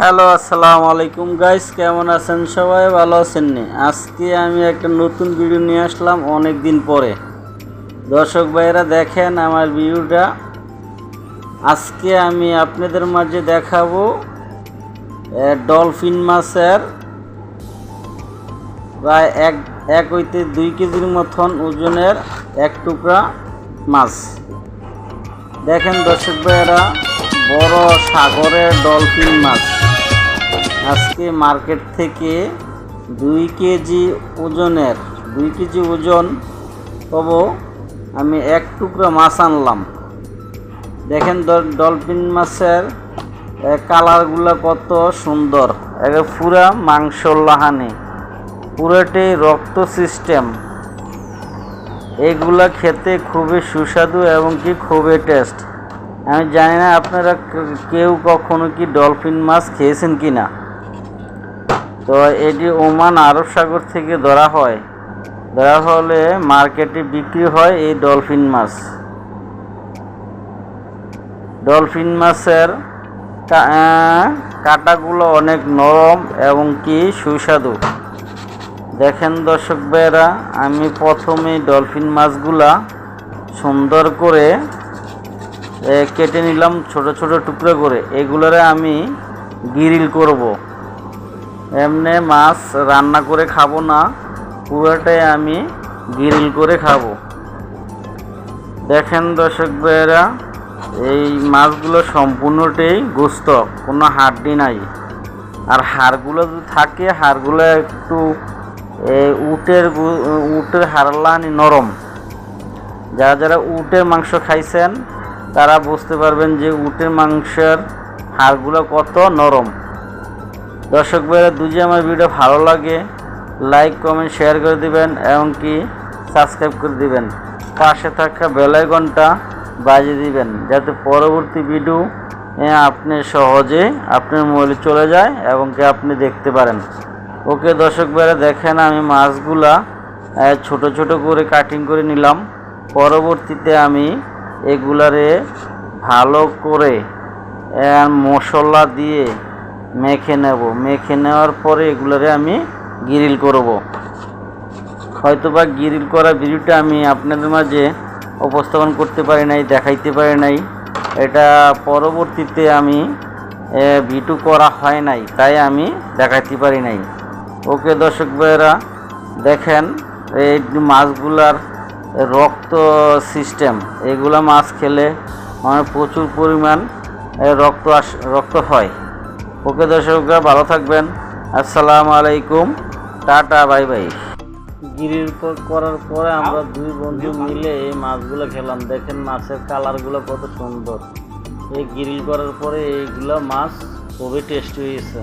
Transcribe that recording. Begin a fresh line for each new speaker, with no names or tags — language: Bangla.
হ্যালো, আসসালামু আলাইকুম গাইস কেমন আছেন সবাই? ভালো আছেন নি? আজকে আমি একটা নতুন ভিডিও নিয়ে আসলাম অনেক দিন পরে। দর্শক ভাইয়েরা, দেখেন আমার ভিডিওটা আজকে আমি আপনাদের মাঝে দেখাবো ডলফিন মাছের প্রায় এক এক হইতে দুই কেজির মতন ওজনের এক টুকরা মাছ। দেখেন দর্শক ভাইয়েরা বড় সাগরের ডলফিন মাছ। আজকে মার্কেট থেকে দুই কেজি ওজনের, দুই কেজি ওজন পাব। আমি এক টুকরা মাছ আনলাম। দেখেন ডলফিন মাছের কালারগুলো কত সুন্দর। একে পুরা মাংস লাহানি। পুরোটি রক্ত সিস্টেম। এগুলা খেতে খুবই সুস্বাদু এবং কি খুবই টেস্ট। আমি জানি না আপনারা কেউ কখনো কি ডলফিন মাছ খেয়েছেন কি না। তো এটি ওমান আরব সাগর থেকে ধরা হয়। ধরা হলে মার্কেটে বিক্রি হয় এই ডলফিন মাছ। ডলফিন মাছের কাঁটাগুলো অনেক নরম এবং কি সুস্বাদু। দেখেন দর্শক ভাইয়েরা, আমি প্রথমে ডলফিন মাছগুলা সুন্দর করে কেটে নিলাম ছোট ছোট টুকরো করে। এগুলোরে আমি গ্রিল করব। এমনি মাছ রান্না করে খাব না, পুরোটাই আমি গ্রিল করে খাব। দেখেন দর্শক ভাইয়েরা, এই মাছগুলো সম্পূর্ণটাই গোস্ত, কোনো হাড্ডি নাই। আর হাড়গুলো যদি থাকে, হাড়গুলো একটু উটের উটের হাড়লানি নরম। যারা যারা উটের মাংস খাইছেন তারা বুঝতে পারবেন যে উটের মাংসের হাড়গুলো কত নরম। দর্শক ভাইরা দুজি আমার ভিডিও ভালো লাগে, লাইক, কমেন্ট, শেয়ার করে দিবেন এবং কি সাবস্ক্রাইব করে দিবেন। পাশে থাকা বেলাইকনটা বাজিয়ে দিবেন, যাতে পরবর্তী ভিডিও আপনি সহজে আপনার মোবাইলে চলে যায় এবং কি আপনি দেখতে পারেন। ওকে দর্শক ভাইরা, দেখেন আমি মাছগুলা ছোট ছোট করে কাটিং করে নিলাম। পরবর্তীতে আমি এগুলারে ভালো করে মশলা দিয়ে মেখে নেব। মেখে নেওয়ার পরে এগুলারে আমি গ্রিল করব। হয়তোবা গ্রিল করা ভিডিওটা আমি আপনাদের মাঝে উপস্থাপন করতে পারি নাই, দেখাইতে পারি নাই। এটা পরবর্তীতে আমি ভিডিও করা হয় নাই, তাই আমি দেখাইতে পারি নাই। ওকে দর্শক ভাইয়েরা, দেখেন, এই মাছগুলার রক্ত সিস্টেম, এগুলো মাছ খেলে মানে প্রচুর পরিমাণ রক্ত আস, রক্ত হয়। ওকে দর্শকরা ভালো থাকবেন। আসসালামু আলাইকুম। Tata, bye bye. গিরির পর করার পরে আমরা দুই বন্ধু মিলে এই মাছগুলো খেলাম। দেখেন মাছের কালারগুলো কত সুন্দর। এই গিরিল করার পরে এইগুলো মাছ খুবই টেস্টি হয়েছে।